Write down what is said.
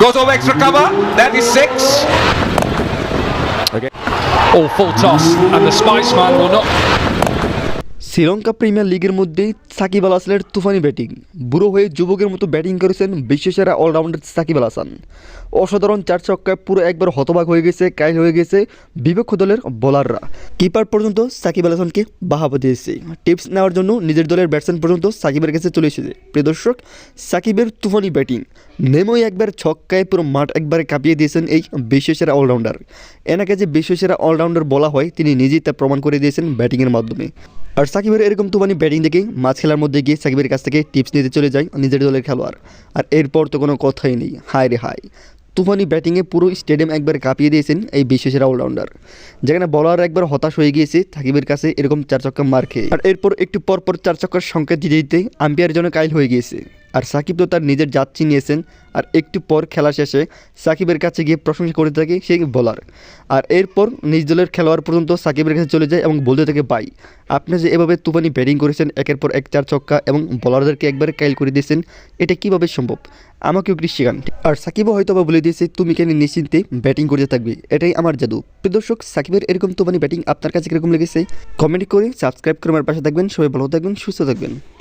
Goes over extra cover. That is six. Okay. All full toss, and the Spiceman will not Sri Lanka premier লিগের মধ্যে সাকিব আল হাসানের তুফানি batting. বুড়ো হয়ে যুবকের মতো ব্যাটিং করেছেন বিশ্বসেরা অলরাউন্ডার সাকিব আল হাসান। অসাধারণ চার ছক্কায় পুরো একবার হতবাক হয়ে গেছে কাইল হয়ে গেছে বিপক্ষ দলের বোলাররা। কিপার পর্যন্ত সাকিব আল হাসানকে বাহাবা দিয়েছে। টিপস নেওয়ার জন্য নিজের দলের ব্যাটসম্যান পর্যন্ত সাকিবের কাছে চলে এসেছে। প্রিয় দর্শক, সাকিবের তুফানি ব্যাটিং। নেমোই একবার ছক্কায় পুরো মাঠ একবারে কাঁপিয়ে দিয়েছেন এই বিশ্বসেরা অলরাউন্ডার। এনাকে যে বিশ্বসেরা অলরাউন্ডার বলা হয়, তিনি নিজেই তা প্রমাণ করে দিয়েছেন ব্যাটিংয়ের মাধ্যমে। আর সাকিবের এরকম তুমানি ব্যাটিং দেখে মাছ খেলার মধ্যে গিয়ে সাকিবের কাছ থেকে টিপস নিতে চলে যায় নিজের দলের খেলোয়াড়। আর এরপর তো কোনো কথাই নেই। হায় রে হায়। তুফানি ব্যাটিংয়ে পুরো স্টেডিয়াম একবার কাঁপিয়ে দিয়েছেন এই বিশ্বসেরা অলরাউন্ডার যেখানে বলার একবার হতাশ হয়ে গিয়েছে সাকিবের কাছে এরকম চার চক্কা মার খেয়ে। আর এরপর একটু পরপর চার চক্কার সংকেত দিতে দিতে আম্পায়ার জন্য কাইল হয়ে গিয়েছে। আর সাকিব তো তার নিজের জাত চিনিয়েছেন। আর একটু পর খেলা শেষে সাকিবের কাছে গিয়ে প্রশংসা করে থাকে সেই বোলার। আর এরপর নিজ দলের খেলোয়াড় পর্যন্ত সাকিবের কাছে চলে যায় এবং বলতে থাকে বাই আপনি যে এভাবে তুফানি ব্যাটিং করেছেন, একের পর এক চার ছক্কা এবং বোলারদেরকে একবারে কাইল করে দিয়েছেন, এটা কীভাবে সম্ভব? আমাকেও একটু শেখান আর সাকিবও হয়তো বা বলে দিয়েছে, তুমি কেন নিশ্চিন্তে ব্যাটিং করতে থাকবে? এটাই আমার জাদু। দর্শক, সাকিবের এরকম তুফানি ব্যাটিং আপনার কাছে কীরকম লেগেছে? কমেন্ট করে সাবস্ক্রাইব করে আমার পাশে থাকবেন। সবাই ভালো থাকবেন, সুস্থ থাকবেন।